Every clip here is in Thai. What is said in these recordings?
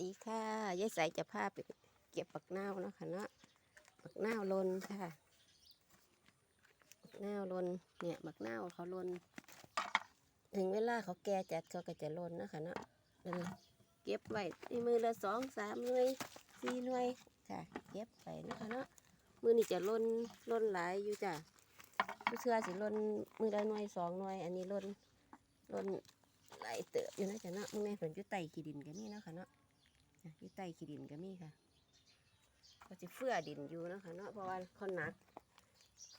ดีค่ะยายใสจะพาไปเก็บปักนาเนาะค่ะเนาะปักนาลนค่ะปักนาลนเนี่ยปักนาเขาลน ถึงเวลาเขาแก่จัดเขาก็จะลนนะคะเนาะเก็บไว้ในมือละสองสามหน่วยสี่หน่วยค่ะ เก็บไปนะคะเนาะมือนี่จะลนลนหลายอยู่จ้ะผู้เชื่อสิลนมือละหน่วยสองหน่วย อันนี้ลนลนหลายเติบอยู่นะจ๊ะเนาะมึงแม่เพิ่นอยู่ใต้ขี้ดินก็มีเนะค่ะเนาะ อะอยู่ใต้ขี้ดินก็มีค่ะ ก็จะเฟื่อดินอยู่นะคะเนาะเพราะว่าเขาหนัก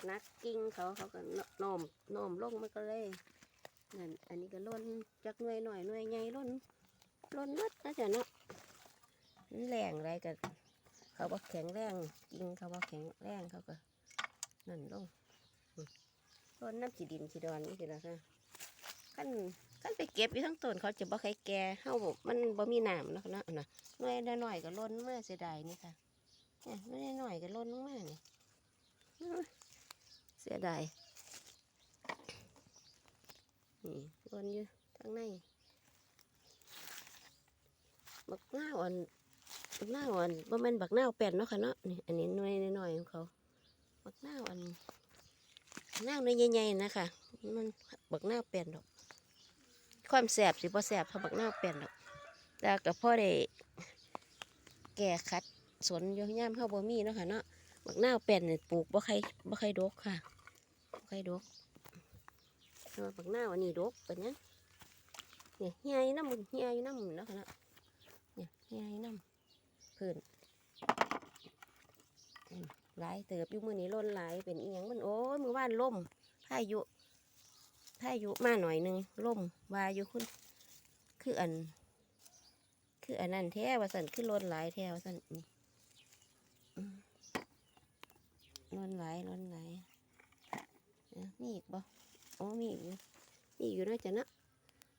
หนักกิ่งเขาเขาก็โน้มโน้มลงมันก็เลยนั่นอันนี้ก็ล้นจักหน่วยหน่อยหน่วยใหญ่ล้นล้นหมัดนะจ๊ะเนาะแรงอะไรก็เขาบอกแข็งแรงกิ่งเขาบอกแข็งแรงเขาก็นั่นลงอืมล้นน้ำขี้ดินขี้ดอนนี่สิละค่ะขั้น ขั้นไปเก็บอยู่ทั้งต้นเขาจะบ่ใครแก่เฮาบ่มันบ่มีน้ำเนาะเนาะน่ะน่อยละหน่อยก็ล้นมาเสียดายนี่ค่ะเนี่ยไม่ได้หน่อยก็ล้นมานี่เสียดายนี่ล้นอยู่ข้างในบักหน้าวอ่อนบักหน้าอ่อนบ่แม่นบักหน้าวแป่นเนาะค่ะเนาะนี่อันนี้หน่วยน้อยๆของเขาบักหน้าอ่อนหน้าน่วยใหญ่ๆนะคะมันบักหน้าวแป่นดอก ความแสบสิบ่แสบเท่าบักหน้าวแป่นดอกแต่ก็พ่อได้แก่คัดสวนโยย่ามเฮาบ่มีเนาะค่ะเนาะบักนาวแป่นนี่ปลูกบ่ใครบ่ใครดกค่ะบ่ใครดกแต่ว่าบักนาวันนี้ดกเป็นยังเนี่ยเฮียยน้ำมันเฮียยน้ำมันเนาะค่ะเนาะเนี่ยเฮียยน้ำเพิ่นอืมหลายเติบอยู่มือนี้ล้นหลายเป็นอีหยังมันโอ้ยมือว่านล่มพายุ พาอายุมาหน่อยหนึงล่มวาอยู่คุณคืออัน คืออันนั้นแท้ว่าสันคือล้นหลายแท้ว่าสันล้นหลายล้นหลายเอ้ามีอีกบ่โอ้มีอีกอยู่มีอยู่ด้วยจ้ะนะ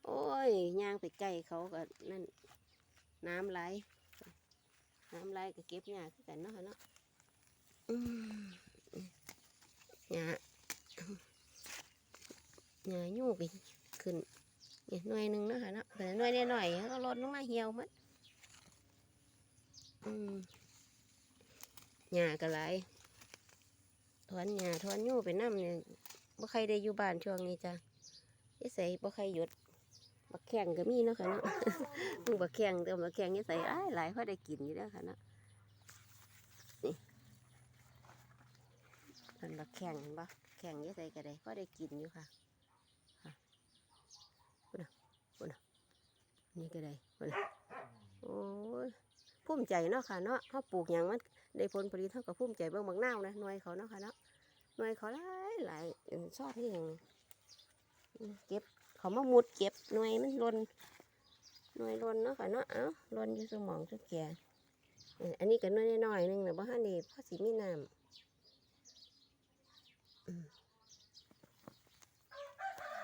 โอ้ยย่างไปใกล้เขาก็นั่นน้ำไหลน้ำไหลก็เก็บหญ้าคือกันเนาะค่ะเนาะอืมหญ้า หญ้ายุ่งไปขึ้นเนี่ยหน่วยหนึ่งนะคะเนาะแต่หน่วยได้หน่อยก็ลดลงมาเหี่ยวมัดอืมหญ้าก็หลายถอนหญ้าถอนยูไปน้ำเนี่ยบ่ใครได้อยู่บ้านช่วงนี้จ้ะยี่ใส่บ่ใครหยุดบักแข่งก็มีเนาะค่ะเนาะมึงบักแข่งเติมบักแข่งยี่ใส่อ้หลายพอได้กินอยู่แล้วค่ะเนาะนี่ตอนบักแข่งเห็นปะแข่งยี่ใส่ก็ได้พอได้กินอยู่ค่ะ นี่ก็ได้พุ่นน่ะโอ้ยภูมิใจเนาะค่ะเนาะเขาปลูกอย่างมันได้ผลผลิตเท่ากับภูมิใจเบิ่งบางนาวนะหน่วยเขาเนาะค่ะเนาะหน่วยเขาหลายหลายชอบที่อย่างเก็บเขามามุดเก็บหน่วยมันลนหน่วยลนเนาะค่ะเนาะเอ้าลนอยู่สมองทุกแก่อันนี้ก็หน่วยน้อยๆหนึงนะบ่ฮันดีเพราะสีมีน้ำ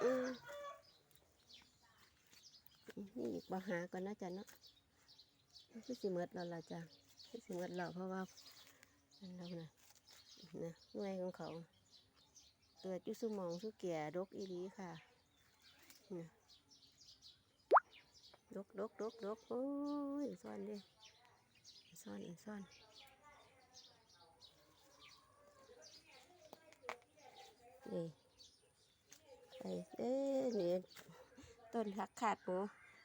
อืม นี่อีกบาหาก่อนนะจ๊ะเนาะคือสิเมดเราละจ้ะคือสิเมดเราเพราะว่าอันเรานะนะหน่วยของเขาเกิดอยุสุมองสุเกียดกอีหลีค่ะนะดกดกดกดกโอ้ยซ่อนดิซ่อนซ่อนนี่ไปเอ้ยนี่ต้นหักขาดหมู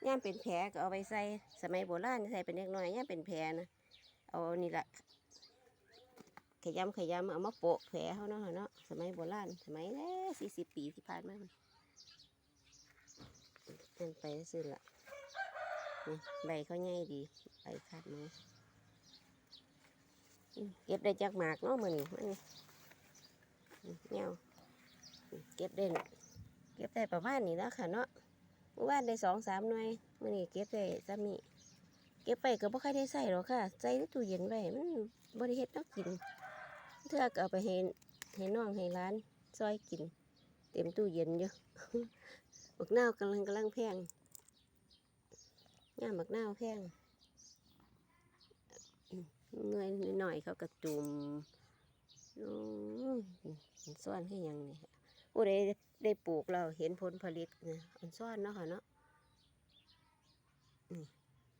ย่ามเป็นแผลก็เอาไปใส่สมัยโบราณใส่เป็นเล็กน้อยย่ามเป็นแผลนะเอานี่ละขยำขยำเอามาโปะแผลเขาเนาะเนาะสมัยโบราณสมัยแรกสี่สิบปีที่ผ่านมาอันไปซื้อละใบเขาใหญ่ดีใบขาดมูอืมเก็บได้จากหมากเนาะมันมันเงี้ยเก็บได้เก็บได้ประมาณนี้แล้วค่ะเนาะ มื่อวานได้สองสามหน่วยมื่อนี้เก็บได้ซ้ำนี่เก็บไปก็บ่ค่อยได้ใส่หรอกค่ะใส่ในตู้เย็นไว้มันบ่ได้เฮ็ดนวกินเทื่อก็เอาไปให้ให้น้องให้ร้านซอยกิน เต็มตู้เย็นอยู่บักนาวกำลังกำลังแพงย่ามบักนาวแพงเงยหน่อยเขากระจุมอืมซ่อนให้ยังนี่ผู้ใด ได้ปลูกเราเห็นผลผลิตนะอันซ่อนเนาะค่ะเนาะนี่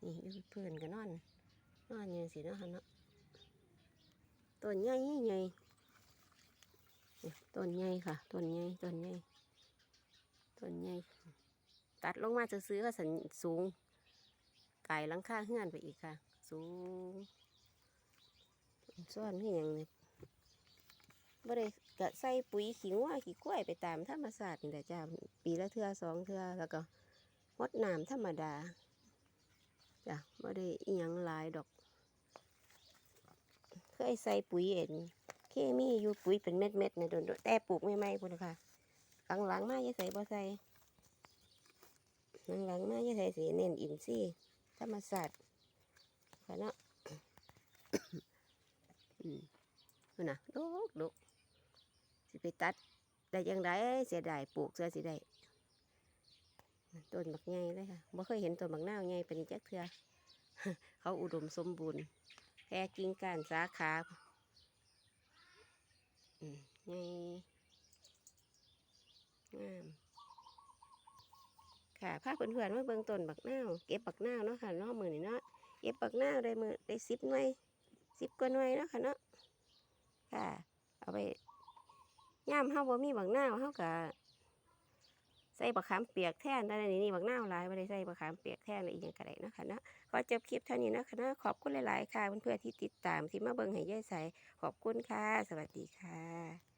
นี่อยู่เพื่อนก็นอนนอนอยังสิเนาะค่ะเนาะต้นใหญ่ใหญ่นี่ต้นใหญ่ค่ะต้นใหญ่ต้นใหญ่ต้นใหญ่ตัดลงมาซื้อก็สันสูง ไก่หลังค่าเฮือนไปอีกค่ะ สูงซ่อนนี่ยังนี่บ่ได้ กะใส่ปุ๋ยขี้งัวขี้กล้วยไปตามธรรมศาสตร์นี่แหละจ้าปีละเทื่อสองเทื่อแล้วก็งดน้ำธรรมดาจ้ะบ่ได้อียังลายดอก เคยใส่ปุ๋ยเอ็นเคมีอยู่ปุ๋ยเป็นเม็ดเม็ดนะโดนแต่ปลูกไม่ไม่พุ่นค่ะหลังๆมาอย่าใส่บ่ใส่หลังๆมาอย่าใส่สีเน้นอินทรีย์ธรรมศาสตร์ค่ะเนาะอืมนน่ะลูกลูก สิไปตัดได้ยังไงเสียดายปลูกเสียสิได้ต้นบักใหญ่เลยค่ะบ่เคยเห็นต้นบักนาวใหญ่เป็นจักเทือเขาอุดมสมบูรณ์แค่กิ่งก้านสาขาอืมไงงามค่ะพาเพื่อนๆมาเบิ่งต้นบักนาวเก็บบักนาวเนาะค่ะเนาะมือนี่เนาะเก็บบักนาวได้มือได้สิบหน่วยสิบกว่าหน่วยเนาะค่ะเนาะค่ะ เอาไป ย่ามเฮาบ่มีบักนาเฮาก็ใส่บักขามเปียกแทนได้นี่นี่บักนาหลายบ่ได้ใส่บักขามเปียกแทนอะไรอีกอย่างก็ได้นะค่ะเนาะขอจบคลิปเท่านี้นะคะเนาะขอบคุณหลายๆค่ะเพื่อนๆที่ติดตามที่มาเบิ่งให้ยายใส่ขอบคุณค่ะ สวัสดีค่ะ